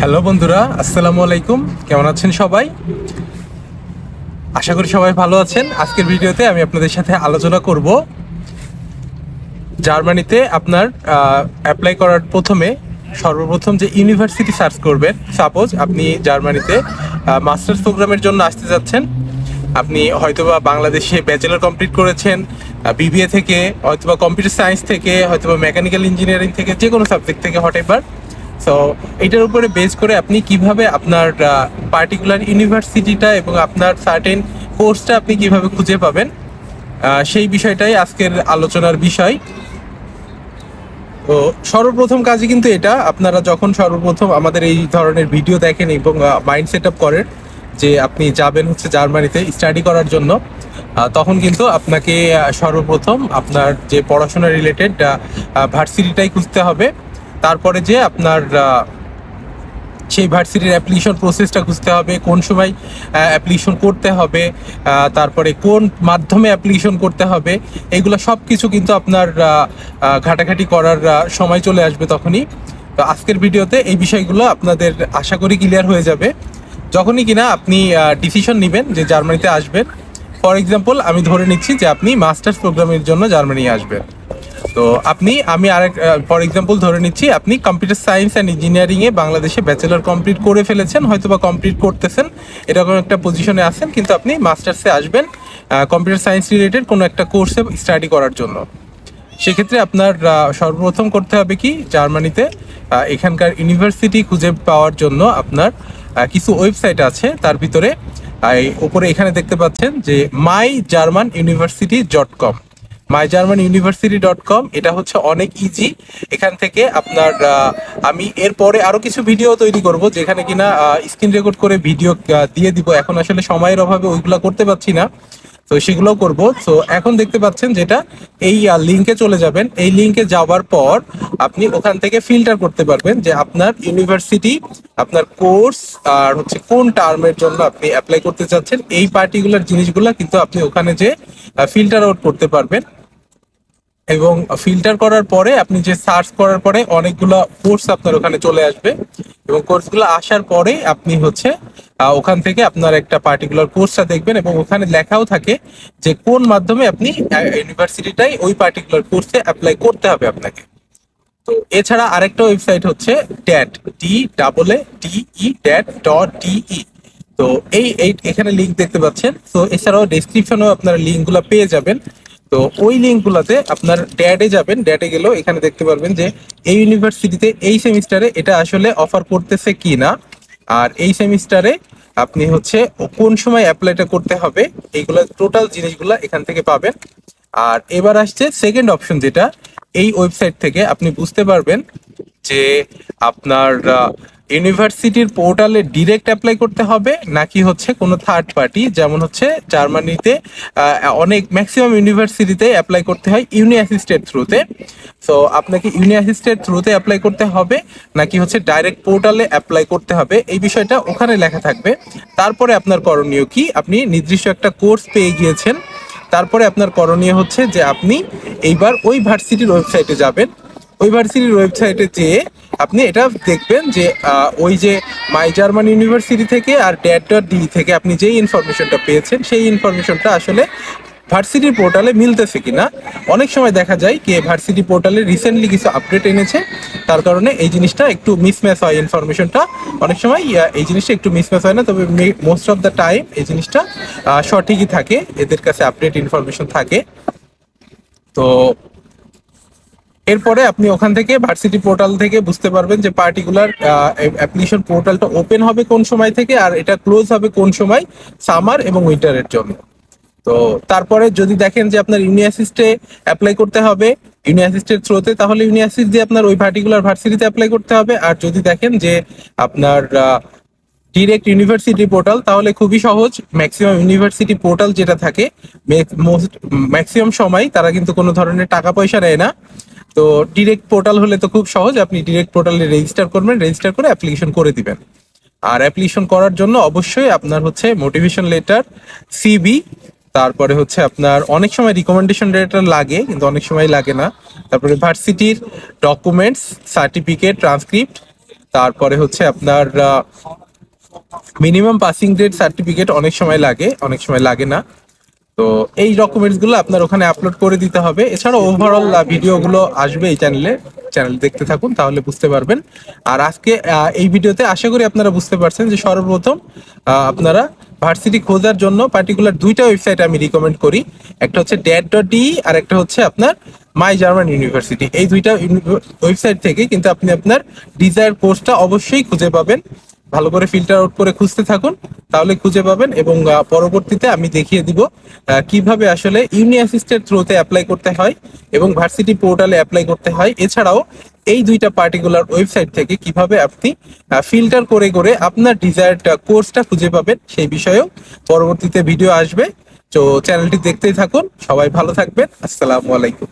Hello বন্ধুরা, আসসালামু আলাইকুম। কেমন আছেন সবাই? আশা করি সবাই ভালো আছেন। আজকের ভিডিওতে আমি আপনাদের সাথে আলোচনা করব জার্মানিতে আপনার অ্যাপ্লাই করার প্রথমে সর্বপ্রথম যে ইউনিভার্সিটি সার্চ করবেন সাপোজ আপনি জার্মানিতে মাস্টার্স প্রোগ্রামের জন্য আসতে যাচ্ছেন। আপনি হয়তোবা বাংলাদেশে ব্যাচেলর কমপ্লিট করেছেন বিবিএ থেকে, হয়তোবা কম্পিউটার সায়েন্স থেকে, হয়তোবা মেকানিক্যাল ইঞ্জিনিয়ারিং থেকে যে কোনো সাবজেক্ট থেকে হট এভার সো এটার উপরে বেস করে আপনি কীভাবে আপনার পার্টিকুলার ইউনিভার্সিটিটা এবং আপনার সার্টেন কোর্সটা আপনি কীভাবে খুঁজে পাবেন? সেই বিষয়টাই আজকের আলোচনার বিষয়। তো সর্বপ্রথম কাজই কিন্তু এটা, আপনারা যখন সর্বপ্রথম আমাদের এই ধরনের ভিডিও দেখেন এবং মাইন্ড সেট আপ করেন যে আপনি যাবেন হচ্ছে জার্মানিতে স্টাডি করার জন্য তখন কিন্তু আপনাকে সর্বপ্রথম আপনার যে পড়াশোনা রিলেটেড ভার্সিটিটাই খুঁজতে হবে। তারপরে যে আপনার সেই ভার্সিটির অ্যাপ্লিকেশন প্রসেসটা খুঁজতে হবে, কোন সময় অ্যাপ্লিকেশন করতে হবে তারপরে কোন মাধ্যমে অ্যাপ্লিকেশন করতে হবে, এগুলো সব কিছু কিন্তু আপনার ঘাটাঘাটি করার সময় চলে আসবে তখনই। তো আজকের ভিডিওতে এই বিষয়গুলো আপনাদের আশা করি ক্লিয়ার হয়ে যাবে। যখনই কিনা আপনি ডিসিশন নেবেন যে জার্মানিতে আসবেন ফর এক্সাম্পল আমি ধরে নিচ্ছি যে আপনি মাস্টার্স প্রোগ্রামের জন্য জার্মানি আসবেন। তো আপনি, আমি আরেক ফর এক্সাম্পল ধরে নিচ্ছি, আপনি কম্পিউটার সায়েন্স অ্যান্ড ইঞ্জিনিয়ারিংয়ে বাংলাদেশে ব্যাচেলর কমপ্লিট করে ফেলেছেন হয়তো বা কমপ্লিট করতেছেন, এরকম একটা পজিশনে আছেন, কিন্তু আপনি মাস্টার্সে আসবেন কম্পিউটার সায়েন্স রিলেটেড কোনো একটা কোর্সে স্টাডি করার জন্য। সেক্ষেত্রে আপনার সর্বপ্রথম করতে হবে কি, জার্মানিতে এখানকার ইউনিভার্সিটি খুঁজে পাওয়ার জন্য আপনার কিছু ওয়েবসাইট আছে, তার ভিতরে উপরে এখানে দেখতে পাচ্ছেন যে my German university dot com my German university dot com এটা হচ্ছে অনেক ইজি এখান থেকে আপনার আমি এরপরে আরও কিছু ভিডিও তৈরি করব, যেখানে কিনা স্ক্রিন রেকর্ড করে ভিডিও দিয়ে দিব। এখন আসলে সময়ের অভাবে ওইগুলা করতে পারছি না, তো সেগুলোও করব। তো এখন দেখতে পাচ্ছেন যেটা, এই লিঙ্কে চলে যাবেন। এই লিঙ্কে যাওয়ার পর আপনি ওখান থেকে ফিল্টার করতে পারবেন যে আপনার ইউনিভার্সিটি আপনার কোর্স আর হচ্ছে কোন টার্মের জন্য আপনি অ্যাপ্লাই করতে চাচ্ছেন। এই পার্টিকুলার জিনিসগুলো কিন্তু আপনি ওখানে যে ফিল্টার আউট করতে পারবেন। এবং ফিল্টার করার পরে, আপনি যে সার্চ করার পরে অনেকগুলো কোর্স আপনার ওখানে চলে আসবে। এবং কোর্সগুলো আসার পরে আপনি হচ্ছে ওখান থেকে আপনার একটা পার্টিকুলার কোর্সটা দেখবেন এবং ওখানে লেখাও থাকে যে কোন মাধ্যমে আপনি ইউনিভার্সিটিটাই ওই পার্টিকুলার কোর্সে অ্যাপ্লাই করতে হবে আপনাকে। তো এছাড়া আরেকটা ওয়েবসাইট হচ্ছে DAAD D double A T E DAAD dot DE তো এই এখানে লিঙ্ক দেখতে পাচ্ছেন। তো এছাড়াও ডেসক্রিপশনেও আপনারা লিঙ্কগুলো পেয়ে যাবেন। তো ওই লিঙ্কগুলোতে আপনার ড্যাডে যাবেন ড্যাডে গেলেও এখানে দেখতে পারবেন যে এই ইউনিভার্সিটিতে এই সেমিস্টারে এটা আসলে অফার করতেছে কি না আর এই সেমিস্টারে আপনি হচ্ছে কোন সময় অ্যাপ্লাইটা করতে হবে, এইগুলো টোটাল জিনিসগুলো এখান থেকে পাবেন। আর এবার আসছে সেকেন্ড অপশন যেটা, এই ওয়েবসাইট থেকে আপনি বুঝতে পারবেন যে আপনার ইউনিভার্সিটির পোর্টালে ডিরেক্ট অ্যাপ্লাই করতে হবে, নাকি হচ্ছে কোনো থার্ড পার্টি যেমন হচ্ছে জার্মানিতে অনেক ম্যাক্সিমাম ইউনিভার্সিটিতে অ্যাপ্লাই করতে হয় ইউনি অ্যাসিস্টেড থ্রুতে সো আপনাকে ইউনি অ্যাসিস্টেড থ্রুতে অ্যাপ্লাই করতে হবে, নাকি হচ্ছে ডাইরেক্ট পোর্টালে অ্যাপ্লাই করতে হবে, এই বিষয়টা ওখানে লেখা থাকবে। তারপরে আপনার করণীয় কি? আপনি নির্দিষ্ট একটা কোর্স পেয়ে গিয়েছেন। তারপরে আপনার করণীয় হচ্ছে যে আপনি এইবার ওই ভার্সিটির ওয়েবসাইটে যাবেন। ওই ভার্সিটির ওয়েবসাইটে যেয়ে আপনি এটা দেখবেন যে ওই যে মাই জার্মান ইউনিভার্সিটি থেকে আর ড্যাট ডট ডি থেকে আপনি যেই ইনফরমেশনটা পেয়েছেন, সেই ইনফরমেশনটা আসলে ভার্সিটির পোর্টালে মিলতেছে কিনা। অনেক সময় দেখা যায় কি ভার্সিটি পোর্টালে রিসেন্টলি কিছু আপডেট এনেছে, তার কারণে এই জিনিসটা একটু মিসম্যাচ হয় ইনফরমেশনটা অনেক সময় এই জিনিসটা একটু মিসম্যাচ হয় না, তবে মোস্ট অফ দ্য টাইম এই জিনিসটা সঠিকই থাকে, এদের কাছে আপডেট ইনফরমেশন থাকে। তো এরপরে আপনি ওখান থেকে ভার্সিটি পোর্টাল থেকে বুঝতে পারবেন যে পার্টিকুলার অ্যাপ্লিকেশন পোর্টালটা ওপেন হবে কোন সময় থেকে আর এটা ক্লোজ হবে কোন সময় সামার এবং উইন্টারের জন্য। তো তারপরে যদি দেখেন যে আপনার ইউনিভার্সিটিতে অ্যাপ্লাই করতে হবে ইউনিভার্সিটির থ্রোতে তাহলে ইউনিভার্সিটি দিয়ে আপনার ওই পার্টিকুলার ভার্সিটিতে অ্যাপ্লাই করতে হবে। আর যদি দেখেন যে আপনার ডিরেক্ট ইউনিভার্সিটি পোর্টাল তাহলে খুবই সহজ। ম্যাক্সিমাম ইউনিভার্সিটি পোর্টাল যেটা থাকে ম্যাক্সিমাম সময় তারা কিন্তু কোনো ধরনের টাকা পয়সা নেয় না। তো ডিরেক্ট পোর্টাল হলে তো খুব সহজ, আপনি ডিরেক্ট পোর্টালে রেজিস্টার করবেন রেজিস্টার করে অ্যাপ্লিকেশন করে দিবেন। আর অ্যাপ্লিকেশন করার জন্য অবশ্যই আপনার হচ্ছে মোটিভেশন লেটার সিবি তারপরে হচ্ছে আপনার অনেক সময় রিকমেন্ডেশন লেটার লাগে, কিন্তু অনেক সময় লাগে না। তারপরে ভার্সিটির ডকুমেন্টস সার্টিফিকেট ট্রান্সক্রিপ্ট তারপরে হচ্ছে আপনার মিনিমাম পাসিং গ্রেড সার্টিফিকেট অনেক সময় লাগে, অনেক সময় লাগে না। তো এই ডকুমেন্টসগুলো আপনার ওখানে আপলোড করে দিতে হবে। এছাড়া ওভারঅল ভিডিওগুলো আসবে এই চ্যানেলে চ্যানেল দেখতে থাকুন, তাহলে বুঝতে পারবেন। আর আজকে এই ভিডিওতে আশা করি আপনারা বুঝতে পারছেন যে সর্বপ্রথম আপনারা ভার্সিটি খোঁজার জন্য পার্টিকুলার দুইটা ওয়েবসাইট আমি রিকমেন্ড করি। একটা হচ্ছে ড্যাট ডট ডি আর একটা হচ্ছে আপনার মাই জার্মান ইউনিভার্সিটি এই দুইটা ওয়েবসাইট থেকে কিন্তু আপনি আপনার ডিজায়ার কোর্সটা অবশ্যই খুঁজে পাবেন। ভালো করে ফিল্টার আউট করে খুঁজতে থাকুন, তাহলে খুঁজে পাবেন এবং পরবর্তীতে আমি দেখিয়ে দিব কীভাবে আসলে ইউনি অ্যাসিস্টের থ্রুতে অ্যাপ্লাই করতে হয় এবং ভার্সিটি পোর্টালে অ্যাপ্লাই করতে হয়। এছাড়াও এই দুইটা পার্টিকুলার ওয়েবসাইট থেকে কীভাবে আপনি ফিল্টার করে করে আপনার ডিজায়ার্ড কোর্সটা খুঁজে পাবেন, সেই বিষয়েও পরবর্তীতে ভিডিও আসবে। তো চ্যানেলটি দেখতেই থাকুন। সবাই ভালো থাকবেন। আসসালামু আলাইকুম।